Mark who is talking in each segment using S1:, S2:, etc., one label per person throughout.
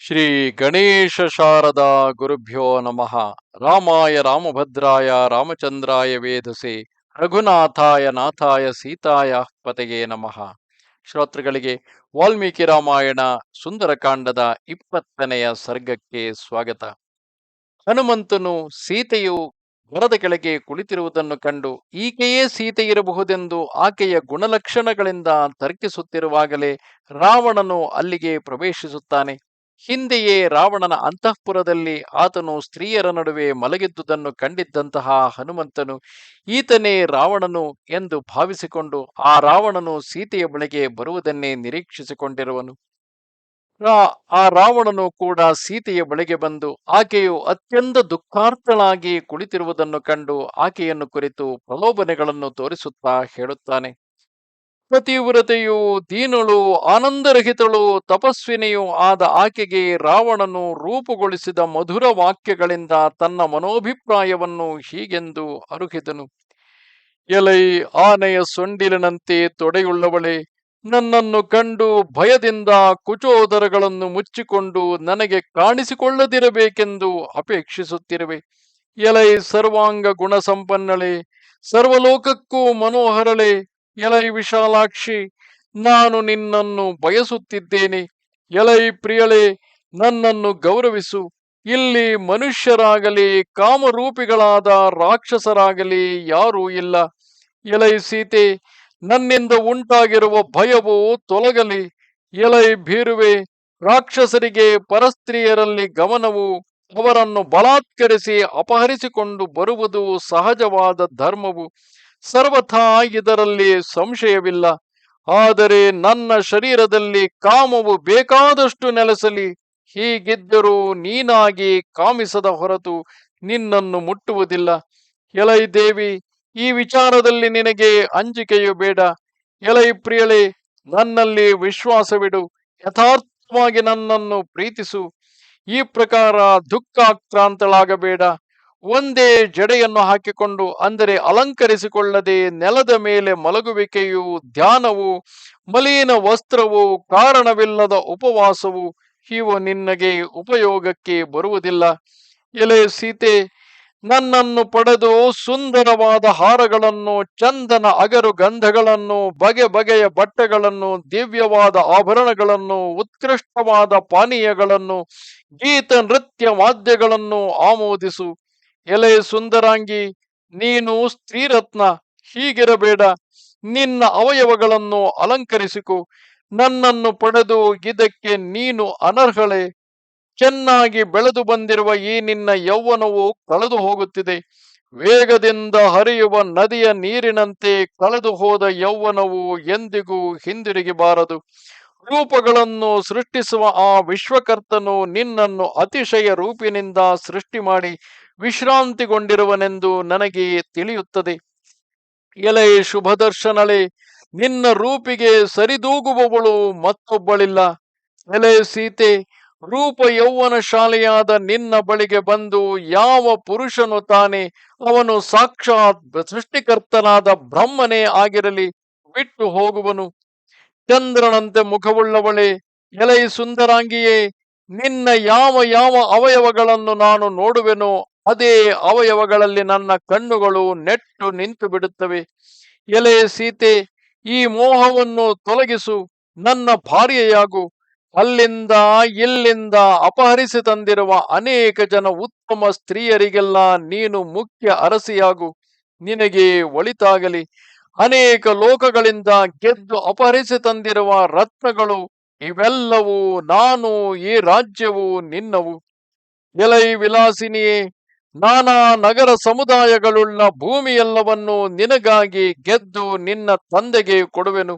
S1: ಶ್ರೀ ಗಣೇಶ ಶಾರದಾ ಗುರುಭ್ಯೋ ನಮಃ. ರಾಮಾಯ ರಾಮಭದ್ರಾಯ ರಾಮಚಂದ್ರಾಯ ವೇದಸೆ ರಘುನಾಥಾಯ ನಾಥಾಯ ಸೀತಾಯ ಪತೆಗೆ ನಮಃ. ಶ್ರೋತೃಗಳಿಗೆ ವಾಲ್ಮೀಕಿ ರಾಮಾಯಣ ಸುಂದರಕಾಂಡದ ಇಪ್ಪತ್ತನೆಯ ಸರ್ಗಕ್ಕೆ ಸ್ವಾಗತ. ಹನುಮಂತನು ಸೀತೆಯು ಮರದ ಕೆಳಗೆ ಕುಳಿತಿರುವುದನ್ನು ಕಂಡು ಈಕೆಯೇ ಸೀತೆ ಇರಬಹುದೆಂದು ಆಕೆಯ ಗುಣಲಕ್ಷಣಗಳಿಂದ ತರ್ಕಿಸುತ್ತಿರುವಾಗಲೇ ರಾವಣನು ಅಲ್ಲಿಗೆ ಪ್ರವೇಶಿಸುತ್ತಾನೆ. ಹಿಂದೆಯೇ ರಾವಣನ ಅಂತಃಪುರದಲ್ಲಿ ಆತನು ಸ್ತ್ರೀಯರ ನಡುವೆ ಮಲಗಿದ್ದುದನ್ನು ಕಂಡಿದ್ದಂತಹ ಹನುಮಂತನು, ಈತನೇ ರಾವಣನು ಎಂದು ಭಾವಿಸಿಕೊಂಡು ಆ ರಾವಣನು ಸೀತೆಯ ಬಳಿಗೆ ಬರುವುದನ್ನೇ ನಿರೀಕ್ಷಿಸಿಕೊಂಡಿರುವನು. ಆ ರಾವಣನು ಕೂಡ ಸೀತೆಯ ಬಳಿಗೆ ಬಂದು ಆಕೆಯು ಅತ್ಯಂತ ದುಃಖಾರ್ಥಳಾಗಿ ಕುಳಿತಿರುವುದನ್ನು ಕಂಡು ಆಕೆಯನ್ನು ಕುರಿತು ಪ್ರಲೋಭನೆಗಳನ್ನು ತೋರಿಸುತ್ತಾ ಹೇಳುತ್ತಾನೆ. ಪತಿವ್ರತೆಯು ದೀನಳು ಆನಂದರಹಿತಳು ತಪಸ್ವಿನಿಯೂ ಆದ ಆಕೆಗೆ ರಾವಣನು ರೂಪುಗೊಳಿಸಿದ ಮಧುರ ವಾಕ್ಯಗಳಿಂದ ತನ್ನ ಮನೋಭಿಪ್ರಾಯವನ್ನು ಹೀಗೆಂದು ಅರುಹಿದನು. ಎಲೈ ಆನೆಯ ಸೊಂಡಿಲಿನಂತೆ ತೊಡೆಯುಳ್ಳವಳೆ, ನನ್ನನ್ನು ಕಂಡು ಭಯದಿಂದ ಕುಚೋದರಗಳನ್ನು ಮುಚ್ಚಿಕೊಂಡು ನನಗೆ ಕಾಣಿಸಿಕೊಳ್ಳದಿರಬೇಕೆಂದು ಅಪೇಕ್ಷಿಸುತ್ತಿರುವೆ. ಎಲೈ ಸರ್ವಾಂಗ ಗುಣಸಂಪನ್ನಳೆ ಸರ್ವಲೋಕಕ್ಕೂ ಮನೋಹರಳೆ ಎಲೈ ವಿಶಾಲಾಕ್ಷಿ, ನಾನು ನಿನ್ನನ್ನು ಬಯಸುತ್ತಿದ್ದೇನೆ. ಎಲೈ ಪ್ರಿಯಳೆ, ನನ್ನನ್ನು ಗೌರವಿಸು. ಇಲ್ಲಿ ಮನುಷ್ಯರಾಗಲಿ, ಕಾಮರೂಪಿಗಳಾದ ರಾಕ್ಷಸರಾಗಲಿ ಯಾರೂ ಇಲ್ಲ. ಎಲೈ ಸೀತೆ, ನನ್ನಿಂದ ಉಂಟಾಗಿರುವ ಭಯವು ತೊಲಗಲಿ. ಎಲೈ ಭೀರುವೆ, ರಾಕ್ಷಸರಿಗೆ ಪರಸ್ತ್ರೀಯರಲ್ಲಿ ಗಮನವು, ಅವರನ್ನು ಬಲಾತ್ಕರಿಸಿ ಅಪಹರಿಸಿಕೊಂಡು ಬರುವುದು ಸಹಜವಾದ ಧರ್ಮವು. ಸರ್ವಥಾ ಇದರಲ್ಲಿ ಸಂಶಯವಿಲ್ಲ. ಆದರೆ ನನ್ನ ಶರೀರದಲ್ಲಿ ಕಾಮವು ಬೇಕಾದಷ್ಟು ನೆಲೆಸಲಿ. ಹೀಗಿದ್ದರೂ ನೀನಾಗಿ ಕಾಮಿಸದ ಹೊರತು ನಿನ್ನನ್ನು ಮುಟ್ಟುವುದಿಲ್ಲ. ಎಲೈ ದೇವಿ, ಈ ವಿಚಾರದಲ್ಲಿ ನಿನಗೆ ಅಂಜಿಕೆಯು ಬೇಡ. ಎಲೈ ಪ್ರಿಯಳೆ, ನನ್ನಲ್ಲಿ ವಿಶ್ವಾಸವಿಡು. ಯಥಾರ್ಥವಾಗಿ ನನ್ನನ್ನು ಪ್ರೀತಿಸು. ಈ ಪ್ರಕಾರ ದುಃಖಾಕ್ರಾಂತಳಾಗಬೇಡ. ಒಂದೇ ಜಡೆಯನ್ನು ಹಾಕಿಕೊಂಡು, ಅಂದರೆ ಅಲಂಕರಿಸಿಕೊಳ್ಳದೆ ನೆಲದ ಮೇಲೆ ಮಲಗುವಿಕೆಯು ಧ್ಯಾನವು, ಮಲಿನ ವಸ್ತ್ರವು, ಕಾರಣವಿಲ್ಲದ ಉಪವಾಸವು ಇವು ನಿನ್ನಗೆ ಉಪಯೋಗಕ್ಕೆ ಬರುವುದಿಲ್ಲ. ಎಲೆ ಸೀತೆ, ನನ್ನನ್ನು ಪಡೆದು ಸುಂದರವಾದ ಹಾರಗಳನ್ನು, ಚಂದನ ಅಗರು ಗಂಧಗಳನ್ನು, ಬಗೆ ಬಗೆಯ ಬಟ್ಟೆಗಳನ್ನು, ದಿವ್ಯವಾದ ಆಭರಣಗಳನ್ನು, ಉತ್ಕೃಷ್ಟವಾದ ಪಾನೀಯಗಳನ್ನು, ಗೀತ ನೃತ್ಯ ವಾದ್ಯಗಳನ್ನು ಆಮೋದಿಸು. ಎಲೆ ಸುಂದರಾಂಗಿ, ನೀನು ಸ್ತ್ರೀರತ್ನ, ಹೀಗಿರಬೇಡ. ನಿನ್ನ ಅವಯವಗಳನ್ನು ಅಲಂಕರಿಸಿಕೊ. ನನ್ನನ್ನು ಪಡೆದು ಇದಕ್ಕೆ ನೀನು ಅನರ್ಹಳೆ. ಚೆನ್ನಾಗಿ ಬೆಳೆದು ಬಂದಿರುವ ಈ ನಿನ್ನ ಯೌವನವು ಕಳೆದು ಹೋಗುತ್ತಿದೆ. ವೇಗದಿಂದ ಹರಿಯುವ ನದಿಯ ನೀರಿನಂತೆ ಕಳೆದು ಹೋದ ಯೌವನವು ಎಂದಿಗೂ ಹಿಂದಿರುಗಿ ಬಾರದು. ರೂಪಗಳನ್ನು ಸೃಷ್ಟಿಸುವ ಆ ವಿಶ್ವಕರ್ತನು ನಿನ್ನನ್ನು ಅತಿಶಯ ರೂಪಿನಿಂದ ಸೃಷ್ಟಿ ಮಾಡಿ ವಿಶ್ರಾಂತಿಗೊಂಡಿರುವನೆಂದು ನನಗೆ ತಿಳಿಯುತ್ತದೆ. ಎಲೆ ಶುಭದರ್ಶನಳೆ, ನಿನ್ನ ರೂಪಿಗೆ ಸರಿದೂಗುವವಳು ಮತ್ತೊಬ್ಬಳಿಲ್ಲ. ಎಲೆ ಸೀತೆ, ರೂಪ ಯೌವನ ಶಾಲೆಯಾದ ನಿನ್ನ ಬಳಿಗೆ ಬಂದು ಯಾವ ಪುರುಷನು ತಾನೆ? ಅವನು ಸಾಕ್ಷಾತ್ ಸೃಷ್ಟಿಕರ್ತನಾದ ಬ್ರಹ್ಮನೇ ಆಗಿರಲಿ, ಬಿಟ್ಟು ಹೋಗುವನು. ಚಂದ್ರನಂತೆ ಮುಖವುಳ್ಳವಳೆ, ಎಲೈ ಸುಂದರಾಂಗಿಯೇ, ನಿನ್ನ ಯಾವ ಯಾವ ಅವಯವಗಳನ್ನು ನಾನು ನೋಡುವೆನೋ ಅದೇ ಅವಯವಗಳಲ್ಲಿ ನನ್ನ ಕಣ್ಣುಗಳು ನೆಟ್ಟು ನಿಂತು ಬಿಡುತ್ತವೆ ಎಲೆ ಸೀತೆ, ಈ ಮೋಹವನ್ನು ತೊಲಗಿಸು, ನನ್ನ ಭಾರ್ಯೆಯಾಗು. ಅಲ್ಲಿಂದ ಇಲ್ಲಿಂದ ಅಪಹರಿಸಿ ತಂದಿರುವ ಅನೇಕ ಜನ ಉತ್ತಮ ಸ್ತ್ರೀಯರಿಗೆಲ್ಲ ನೀನು ಮುಖ್ಯ ಅರಸಿಯಾಗು. ನಿನಗೆ ಒಳಿತಾಗಲಿ. ಅನೇಕ ಲೋಕಗಳಿಂದ ಗೆದ್ದು ಅಪಹರಿಸಿ ತಂದಿರುವ ರತ್ನಗಳು, ಇವೆಲ್ಲವೂ ನಾನು ಈ ರಾಜ್ಯವು ನಿನ್ನವು. ಎಲೈ ವಿಲಾಸಿನಿಯೇ ನಾನಾ ನಗರ ಸಮುದಾಯಗಳುಳ್ಳ ಭೂಮಿಯೆಲ್ಲವನ್ನು ನಿನಗಾಗಿ ಗೆದ್ದು ನಿನ್ನ ತಂದೆಗೆ ಕೊಡುವೆನು.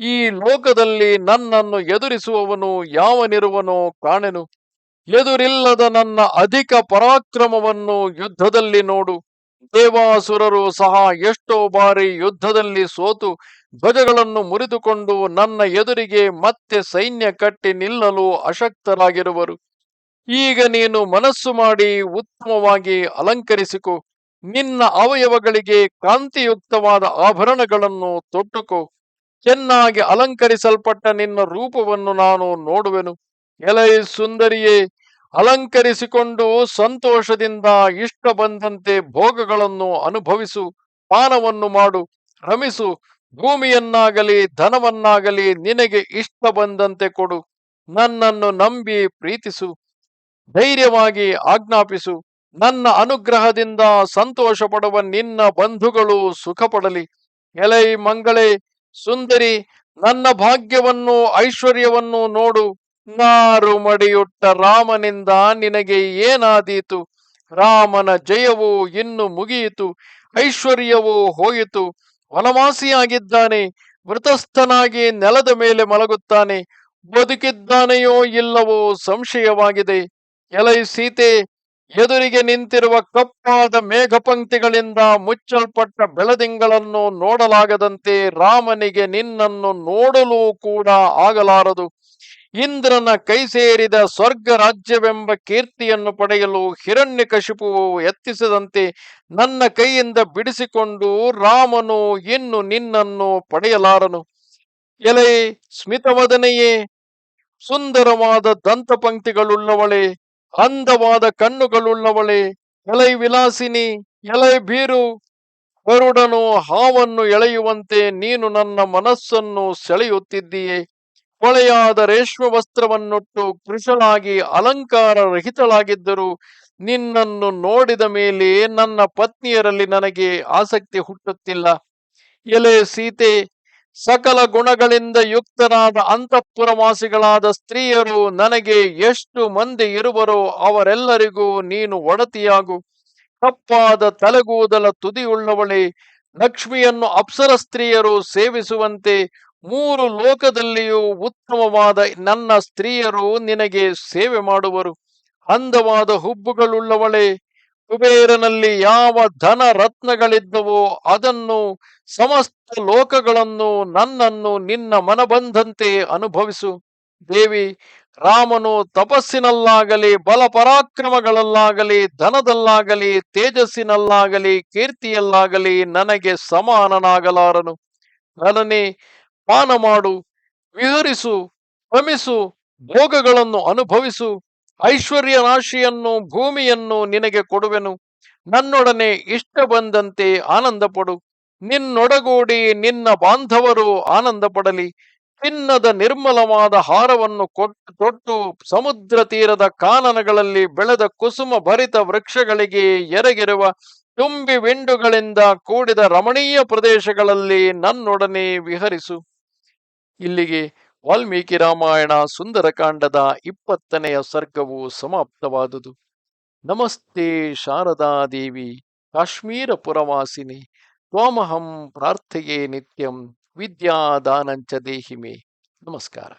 S1: ಈ ಲೋಕದಲ್ಲಿ ನನ್ನನ್ನು ಎದುರಿಸುವವನು ಯಾವನಿರುವನೋ ಕಾಣೆನು. ಎದುರಿಲ್ಲದ ನನ್ನ ಅಧಿಕ ಪರಾಕ್ರಮವನ್ನು ಯುದ್ಧದಲ್ಲಿ ನೋಡು. ದೇವಾಸುರರು ಸಹ ಎಷ್ಟೋ ಬಾರಿ ಯುದ್ಧದಲ್ಲಿ ಸೋತು, ಧ್ವಜಗಳನ್ನು ಮುರಿದುಕೊಂಡು ನನ್ನ ಎದುರಿಗೆ ಮತ್ತೆ ಸೈನ್ಯ ಕಟ್ಟಿ ನಿಲ್ಲಲು ಅಶಕ್ತರಾಗಿರುವರು. ಈಗ ನೀನು ಮನಸ್ಸು ಮಾಡಿ ಉತ್ತಮವಾಗಿ ಅಲಂಕರಿಸಿಕೊ. ನಿನ್ನ ಅವಯವಗಳಿಗೆ ಕಾಂತಿಯುಕ್ತವಾದ ಆಭರಣಗಳನ್ನು ತೊಟ್ಟುಕೊ. ಚೆನ್ನಾಗಿ ಅಲಂಕರಿಸಲ್ಪಟ್ಟ ನಿನ್ನ ರೂಪವನ್ನು ನಾನು ನೋಡುವೆನು. ಎಲೈ ಸುಂದರಿಯೇ, ಅಲಂಕರಿಸಿಕೊಂಡು ಸಂತೋಷದಿಂದ ಇಷ್ಟ ಬಂದಂತೆ ಭೋಗಗಳನ್ನು ಅನುಭವಿಸು, ಪಾನವನ್ನು ಮಾಡು, ರಮಿಸು. ಭೂಮಿಯನ್ನಾಗಲಿ ಧನವನ್ನಾಗಲಿ ನಿನಗೆ ಇಷ್ಟ ಬಂದಂತೆ ಕೊಡು. ನನ್ನನ್ನು ನಂಬಿ ಪ್ರೀತಿಸು. ಧೈರ್ಯವಾಗಿ ಆಜ್ಞಾಪಿಸು. ನನ್ನ ಅನುಗ್ರಹದಿಂದ ಸಂತೋಷ ಪಡುವ ನಿನ್ನ ಬಂಧುಗಳು ಸುಖ ಪಡಲಿ ಎಲೈ ಮಂಗಳೇ, ಸುಂದರಿ, ನನ್ನ ಭಾಗ್ಯವನ್ನು, ಐಶ್ವರ್ಯವನ್ನು ನೋಡು. ನಾರು ಮಡಿಯುಟ್ಟ ರಾಮನಿಂದ ನಿನಗೆ ಏನಾದೀತು? ರಾಮನ ಜಯವು ಇನ್ನು ಮುಗಿಯಿತು. ಐಶ್ವರ್ಯವು ಹೋಯಿತು. ವನವಾಸಿಯಾಗಿದ್ದಾನೆ. ಮೃತಸ್ಥನಾಗಿ ನೆಲದ ಮೇಲೆ ಮಲಗುತ್ತಾನೆ. ಬದುಕಿದ್ದಾನೆಯೋ ಇಲ್ಲವೋ ಸಂಶಯವಾಗಿದೆ. ಎಲೈ ಸೀತೆ ಎದುರಿಗೆ ನಿಂತಿರುವ ಕಪ್ಪಾದ ಮೇಘಪಂಕ್ತಿಗಳಿಂದ ಮುಚ್ಚಲ್ಪಟ್ಟ ಬೆಳದಿಂಗಳನ್ನು ನೋಡಲಾಗದಂತೆ ರಾಮನಿಗೆ ನಿನ್ನನ್ನು ನೋಡಲು ಕೂಡ ಆಗಲಾರದು. ಇಂದ್ರನ ಕೈ ಸೇರಿದ ಸ್ವರ್ಗ ರಾಜ್ಯವೆಂಬ ಕೀರ್ತಿಯನ್ನು ಪಡೆಯಲು ಹಿರಣ್ಯ ಕಶಿಪುವು ಯತ್ನಿಸದಂತೆ ನನ್ನ ಕೈಯಿಂದ ಬಿಡಿಸಿಕೊಂಡು ರಾಮನು ಇನ್ನು ನಿನ್ನನ್ನು ಪಡೆಯಲಾರನು. ಎಲೆ ಸ್ಮಿತವದನೆಯೇ, ಸುಂದರವಾದ ದಂತಪಂಕ್ತಿಗಳುಳ್ಳವಳೆ ಅಂದವಾದ ಕಣ್ಣುಗಳುಳ್ಳವಳೆ, ಎಲೈ ವಿಲಾಸಿನಿ, ಎಲೈ ಬೀರು ಗರುಡನು ಹಾವನ್ನು ಎಳೆಯುವಂತೆ ನೀನು ನನ್ನ ಮನಸ್ಸನ್ನು ಸೆಳೆಯುತ್ತಿದ್ದೀಯೆ. ಕೊಳೆಯಾದ ರೇಷ್ಮೆ ವಸ್ತ್ರವನ್ನುಟ್ಟು ಕೃಶಳಾಗಿ ಅಲಂಕಾರ ರಹಿತಳಾಗಿದ್ದರು ನಿನ್ನನ್ನು ನೋಡಿದ ಮೇಲೆ ನನ್ನ ಪತ್ನಿಯರಲ್ಲಿ ನನಗೆ ಆಸಕ್ತಿ ಹುಟ್ಟುತ್ತಿಲ್ಲ. ಎಲೆ ಸೀತೆ ಸಕಲ ಗುಣಗಳಿಂದ ಯುಕ್ತರಾದ ಅಂತಃಪುರವಾಸಿಗಳಾದ ಸ್ತ್ರೀಯರು, ನನಗೆ ಎಷ್ಟು ಮಂದಿ ಇರುವರೋ ಅವರೆಲ್ಲರಿಗೂ ನೀನು ಒಡತಿಯಾಗು. ಕಪ್ಪಾದ ತಲೆಗೂದಲ ತುದಿಯುಳ್ಳವಳೆ, ಲಕ್ಷ್ಮಿಯನ್ನು ಅಪ್ಸರ ಸ್ತ್ರೀಯರು ಸೇವಿಸುವಂತೆ ಮೂರು ಲೋಕದಲ್ಲಿಯೂ ಉತ್ತಮವಾದ ನನ್ನ ಸ್ತ್ರೀಯರು ನಿನಗೆ ಸೇವೆ ಮಾಡುವರು. ಅಂದವಾದ ಹುಬ್ಬುಗಳುಳ್ಳವಳೆ ಕುಬೇರನಲ್ಲಿ ಯಾವ ಧನ ರತ್ನಗಳಿದ್ದವೋ ಅದನ್ನು ಸಮಸ್ತ ಲೋಕಗಳನ್ನು ನನ್ನನ್ನು ನಿನ್ನ ಮನಬಂದಂತೆ ಅನುಭವಿಸು. ದೇವಿ, ರಾಮನು ತಪಸ್ಸಿನಲ್ಲಾಗಲಿ ಬಲ ಪರಾಕ್ರಮಗಳಲ್ಲಾಗಲಿ ಧನದಲ್ಲಾಗಲಿ, ತೇಜಸ್ಸಿನಲ್ಲಾಗಲಿ, ಕೀರ್ತಿಯಲ್ಲಾಗಲಿ ನನಗೆ ಸಮಾನನಾಗಲಾರನು. ನನನೇ ಪಾನ ಮಾಡು ವಿಹರಿಸು ಶ್ರಮಿಸು ಭೋಗಗಳನ್ನು ಅನುಭವಿಸು. ಐಶ್ವರ್ಯ ರಾಶಿಯನ್ನು, ಭೂಮಿಯನ್ನು ನಿನಗೆ ಕೊಡುವೆನು. ನನ್ನೊಡನೆ ಇಷ್ಟ ಬಂದಂತೆ ಆನಂದ ಪಡು. ನಿನ್ನೊಡಗೂಡಿ ನಿನ್ನ ಬಾಂಧವರು ಆನಂದ ಪಡಲಿ. ಚಿನ್ನದ ನಿರ್ಮಲವಾದ ಹಾರವನ್ನು ಕೊಟ್ಟು ತೊಟ್ಟು ಸಮುದ್ರ ತೀರದ ಕಾನನಗಳಲ್ಲಿ ಬೆಳೆದ ಕುಸುಮ ಭರಿತ ವೃಕ್ಷಗಳಿಗೆ ಎರಗಿರುವ. ತುಂಬಿ ವಿಂಡುಗಳಿಂದ ಕೂಡಿದ ರಮಣೀಯ ಪ್ರದೇಶಗಳಲ್ಲಿ ನನ್ನೊಡನೆ ವಿಹರಿಸು. ಇಲ್ಲಿಗೆ ವಾಲ್ಮೀಕಿ ರಾಮಾಯಣ ಸುಂದರಕಾಂಡದ ಇಪ್ಪತ್ತನೆಯ ಸರ್ಗವು ಸಮಾಪ್ತವಾದುದು. ನಮಸ್ತೆ ಶಾರದಾ ದೇವಿ ಕಾಶ್ಮೀರ ಪುರವಾಸಿನಿ ತ್ವಾಮಹಂ ಪ್ರಾರ್ಥೆಯೇ ನಿತ್ಯಂ, ವಿದ್ಯಾದಾನಂಚ ದೇಹಿಮೆ. ನಮಸ್ಕಾರ.